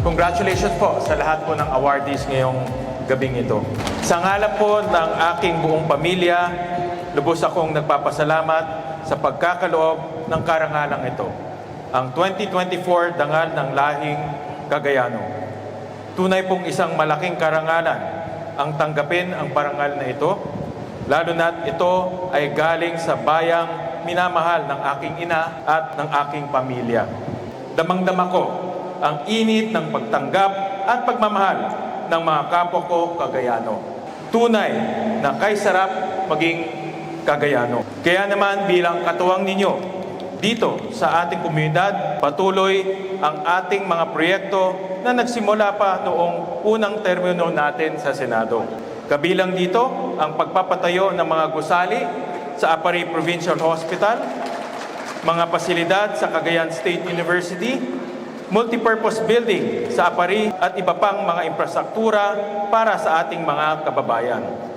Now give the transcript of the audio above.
Congratulations po sa lahat po ng awardees ngayong gabing ito. Sa ngalan po ng aking buong pamilya, lubos akong nagpapasalamat sa pagkakaloob ng karangalang ito. Ang 2024 Dangal ng Lahing Cagayano. Tunay pong isang malaking karangalan ang tanggapin ang parangal na ito, lalo na't ito ay galing sa bayang minamahal ng aking ina at ng aking pamilya. Damang-dama ko ang init ng pagtanggap at pagmamahal ng mga kapwa ko Kagayano. Tunay na kay sarap maging Kagayano. Kaya naman bilang katuwang ninyo dito sa ating komunidad, patuloy ang ating mga proyekto na nagsimula pa noong unang termino natin sa Senado. Kabilang dito ang pagpapatayo ng mga gusali sa Apari Provincial Hospital, mga pasilidad sa Cagayan State University, multipurpose building sa Apari at iba pang mga infrastruktura para sa ating mga kababayan.